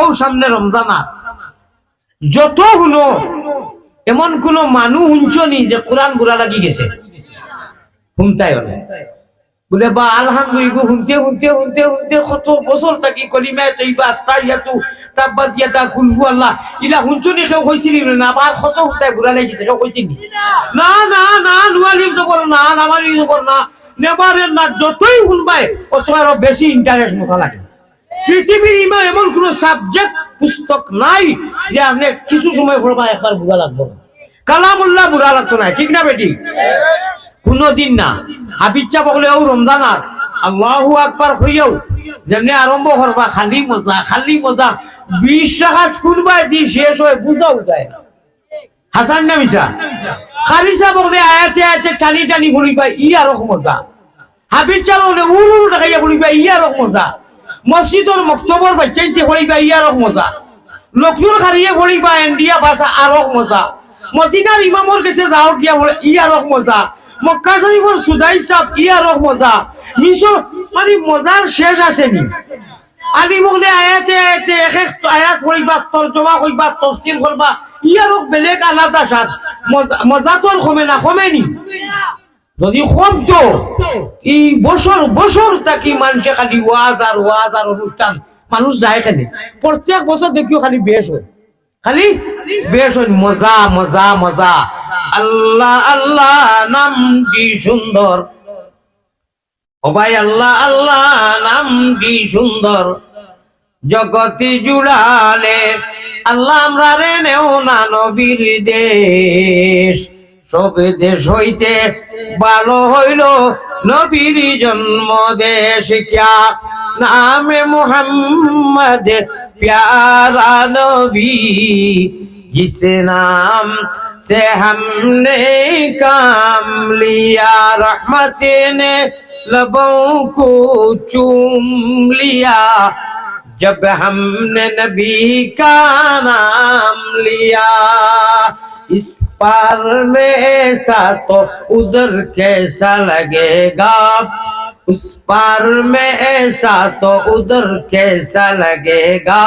ও সামনে রমজানা। যত হুনো, এমন কোন মানুষ হুঞ্চনি যে কোরআন বুড়া লাগি গেছে? শুনতাই হলে বলে, বা আলহামদুলিল্লাহ শুনতে শুনতে শুনতে শুনতে কত বছর থাকি কলিমায় তৈবা তাইয়াতু তাব্বাত ইয়াদা কুলহু আল্লাহ। ইলা হুঞ্চনি কেউ কইছিলি না আবার কত শুনতাই বুড়া লাগিছে কেউ কইছিলি না? না না নুয়ালি জবর না নামালি জবর না নেবারে না যতই শুনবাই অত আরও বেশি ইন্টারেস্ট মোটা লাগে। পৃথিবীর ইমা এমন পুস্তক নাই যে ঠিক না শেষ হয়ে বুঝাও যায়। হাসান না মিশা? খালিসা বকলে আয়াতে আয়াতে টানি টানি ফুলিবা ই আরও মজা। হাবিচ্ছা বকলে উড়ু টাকাইয়া ফুলিবা ই আরও মজা। মসজিদর মক্তবর বাচ্চাইতে ফুলিবা ই আরও মজা। লক্ষ্মীর খারিয়ে ফুলিবা এন্ডিয়া ভাষা আরও মজা। মদিনার ইমামর কাছে যাও গিয়া বলে, ই আরও মজা। মক্কা শরীফর সুদাই সাহ ই আরও মজা। মিশর মানে মজার শেষ আছে নি? আলি মগলে আয়াতে আয়াতে, এক এক আয়াত পড়িবা তর্জমা কইবা তফসিল করবা ই আরও বেলেগ আলাদা সাথ মজা তোর কমে না, কমে নি? যদি তো এই বছর বছর তাকি মানুষে খালি ওয়াজ আর ওয়াজ আর অনুষ্ঠান, মানুষ যায় খালি প্রত্যেক বছর দেখিও খালি বেশ হয়। খালি বেশ হয়। মজা মজা মজা। আল্লাহ আল্লাহ নাম কি সুন্দর? ও ভাই আল্লাহ আল্লাহ নাম কি সুন্দর? জগতি জুড়ালে আল্লাহ আমরা রে নেও না নবীর দেশ। সব দেশ হইতে ভালো হইল নবীর জন্ম দেশ ক্যা নামে মোহাম্মদ প্যারা নবী जिस नाम से हमने काम लिया रहमत ने लबों को चूम लिया जब हमने नबी का नाम लिया इस پار میں ایسا تو عذر کیسا لگے گا؟ اس پار میں ایسا تو ادھر کیسا لگے گا؟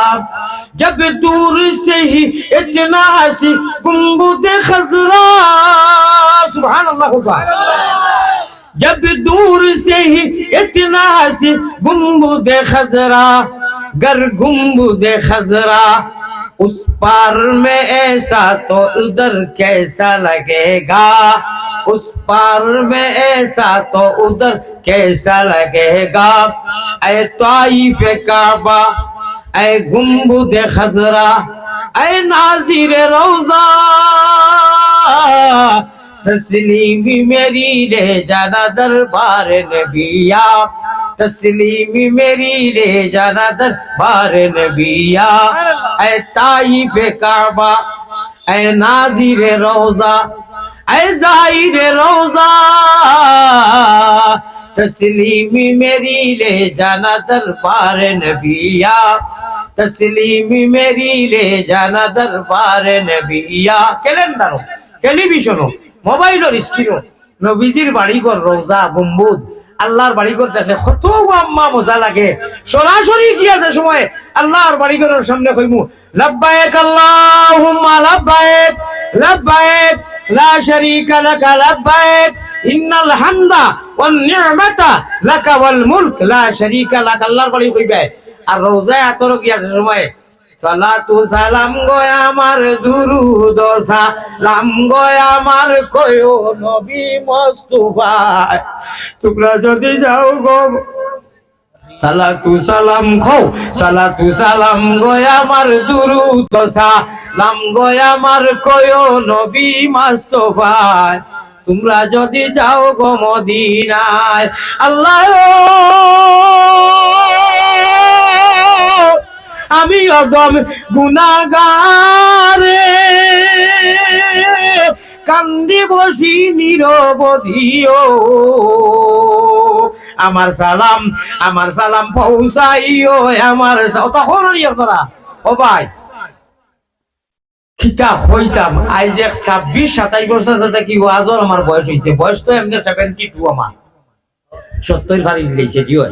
جب دور سے ہی اتنا سی گنبد خزرا سبحان اللہ اکبر جب دور سے ہی اتنا سی گنبد خزرا گر گنبد خزرا اس پار میں ایسا تو ادھر کیسا لگے گا؟ اس پار میں ایسا تو ادھر کیسا لگے گا؟ اے طائف کعبہ، اے گنبد خزرہ اے ناظر روزہ تسلیمی میری رہ جانا دربار نبیہ۔ تسلیمی میری لے جانا در نبیا اے تائف کعبہ، اے نازیر روزہ اے ظاہر روزہ تسلیمی میری لے جانا دربار نبیا تسلیمی میری لے جانا دربار نبیا ক্যালেন্ডারও টেলিভিশনও মোবাইলের স্ক্রিনও নবীজির বাড়িঘর রোজা বুম্বুদ আল্লাহর বাড়িঘর দেখে কত আম্মা মজা লাগে। সরাসরি গিয়া যে সময় আল্লাহর বাড়িঘরের সামনে কইমু, লব্বায়েক আল্লাহুম্মা লব্বায়েক লব্বায়েক, লা শারীকা লাকা লব্বায়েক, ইন্নাল হামদা ওয়ান নি'মাতা লাকা ওয়াল মুলক, লা শারীকা লাক। আল্লাহর বাড়ি কইবে। আর রোজায় আতর গিয়া যে সময় সালাতু সালাম গো আমার দুরুদ সালাম গো আমার কয়ো নবী মস্তুফা তোমরা যদি যাও গো, সালাতু সালাম খো সালাতু সালাম গো আমার দুরুদ সালাম গো আমার কয়ো নবী মস্তুফা তোমরা যদি যাও গো মদিনায়, আল্লাহ আমি অদম গুনাগারে কান্দি বসি নিরবধিও। আমার সালাম আমার সালাম পৌঁছাইও, আমার তখন তোরা ও ভাই আমার বয়স হয়েছে বয়স তো এমনি সেভেন্টি টু আমার। সত্তর ভারি লেগেছে জিও